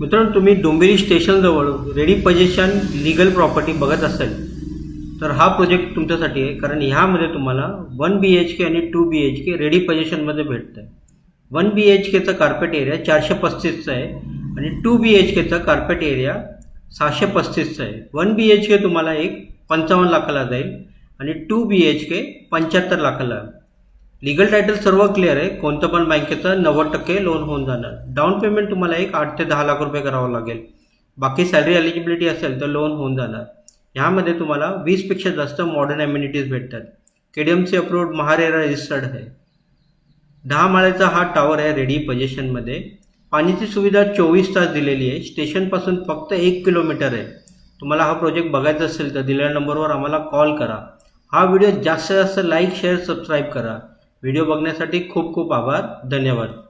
मित्रांनो तुम्ही डोंबिवली स्टेशनजवळ रेडी पजेशन लिगल प्रॉपर्टी बघत असाल तर हा प्रोजेक्ट तुमच्यासाठी आहे. कारण ह्यामध्ये तुम्हाला वन बी एच के आणि two B H K ready पजेशनमध्ये भेटतं आहे वन बी एच केचा कार्पेट एरिया चारशे पस्तीसचा आहे आणि टू बी एच केचा कार्पेट एरिया सहाशे पस्तीसचा आहे. वन बी एच के तुम्हाला एक पंचावन्न लाखाला जाईल आणि टू बी एच के पंच्याहत्तर लाखाला लिगल टायटल सर्व क्लिअर आहे. कोणतं पण बँकेचं नव्वद टक्के लोन होऊन जाणार. डाऊन पेमेंट तुम्हाला एक आठ ते दहा लाख रुपये करावं लागेल. बाकी सॅलरी एलिजिबिलिटी असेल तर लोन होऊन जाणार. ह्यामध्ये तुम्हाला वीसपेक्षा जास्त मॉडर्न ॲम्युनिटीज भेटतात. K D M C approved MahaRERA registered आहे. दहा माळ्याचा हा टॉवर आहे रेडी पोजेशनमध्ये पाण्याची सुविधा चोवीस तास दिलेली आहे. स्टेशनपासून फक्त एक किलोमीटर आहे. तुम्हाला हा प्रोजेक्ट बघायचा असेल तर दिलेल्या नंबरवर आम्हाला कॉल करा. हा व्हिडिओ जास्तीत जास्त लाईक शेअर सबस्क्राईब करा. व्हिडिओ बघण्यासाठी खूप खूप आभार. धन्यवाद.